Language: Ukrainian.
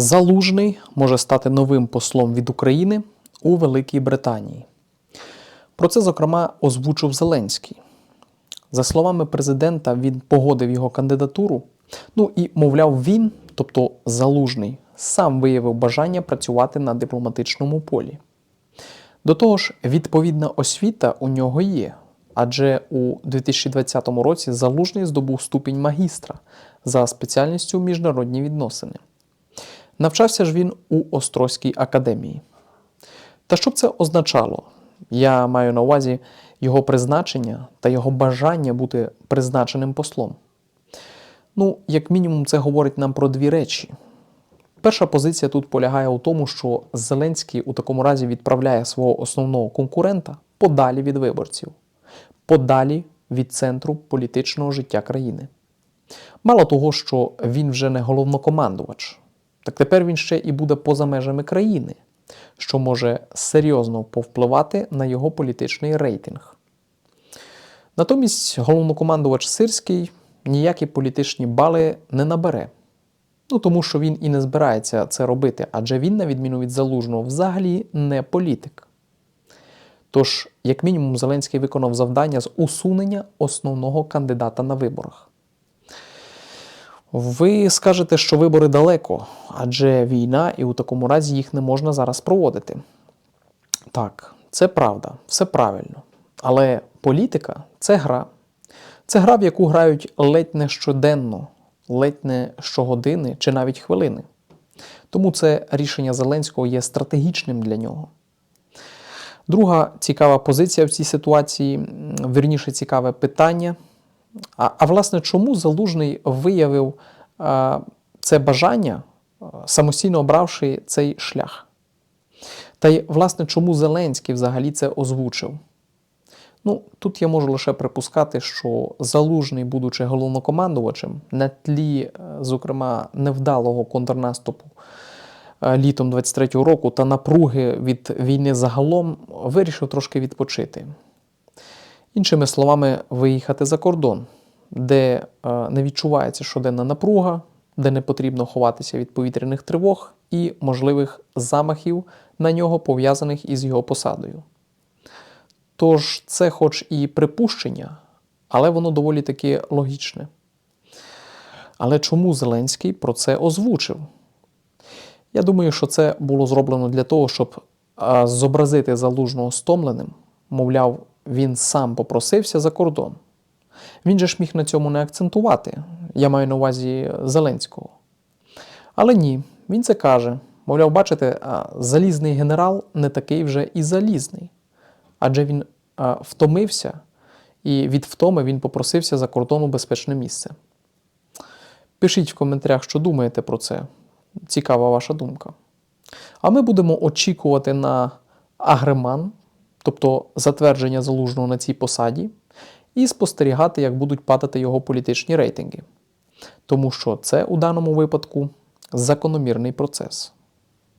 Залужний може стати новим послом від України у Великій Британії. Про це, зокрема, озвучив Зеленський. За словами президента, він погодив його кандидатуру. Ну і, мовляв, він, тобто Залужний, сам виявив бажання працювати на дипломатичному полі. До того ж, відповідна освіта у нього є, адже у 2020 році Залужний здобув ступінь магістра за спеціальністю міжнародні відносини. Навчався ж він у Острозькій академії. Та що б це означало? Я маю на увазі його призначення та його бажання бути призначеним послом. Ну, як мінімум, це говорить нам про дві речі. Перша позиція тут полягає у тому, що Зеленський у такому разі відправляє свого основного конкурента подалі від виборців, подалі від центру політичного життя країни. Мало того, що він вже не головнокомандувач, так тепер він ще і буде поза межами країни, що може серйозно повпливати на його політичний рейтинг. Натомість головнокомандувач Сирський ніякі політичні бали не набере. Ну тому що він і не збирається це робити, адже він, на відміну від залужного, взагалі не політик. Тож, як мінімум, Зеленський виконав завдання з усунення основного кандидата на виборах. Ви скажете, що вибори далеко, адже війна, і у такому разі їх не можна зараз проводити. Так, це правда, все правильно. Але політика це гра. Це гра, в яку грають ледь не щоденно, ледь не щогодини чи навіть хвилини. Тому це рішення Зеленського є стратегічним для нього. Друга цікава позиція в цій ситуації, м, вірніше цікаве питання. А, а власне, чому Залужний виявив а, це бажання, самостійно обравши цей шлях? Та й, власне, чому Зеленський взагалі це озвучив? Ну, тут я можу лише припускати, що Залужний, будучи головнокомандувачем, на тлі, е, зокрема, невдалого контрнаступу е, літом 23-го року та напруги від війни загалом, вирішив трошки відпочити. Іншими словами, виїхати за кордон, де е, не відчувається щоденна напруга, де не потрібно ховатися від повітряних тривог і можливих замахів на нього, пов'язаних із його посадою. Тож це, хоч і припущення, але воно доволі таки логічне. Але чому Зеленський про це озвучив? Я думаю, що це було зроблено для того, щоб зобразити залужного стомленим, мовляв, він сам попросився за кордон. Він же ж міг на цьому не акцентувати. Я маю на увазі Зеленського. Але ні, він це каже. Мовляв, бачите, залізний генерал не такий вже і залізний. Адже він втомився, і від втоми він попросився за кордон у безпечне місце. Пишіть в коментарях, що думаєте про це. Цікава ваша думка. А ми будемо очікувати на агреман, тобто затвердження залужного на цій посаді, і спостерігати, як будуть падати його політичні рейтинги. Тому що це у даному випадку закономірний процес.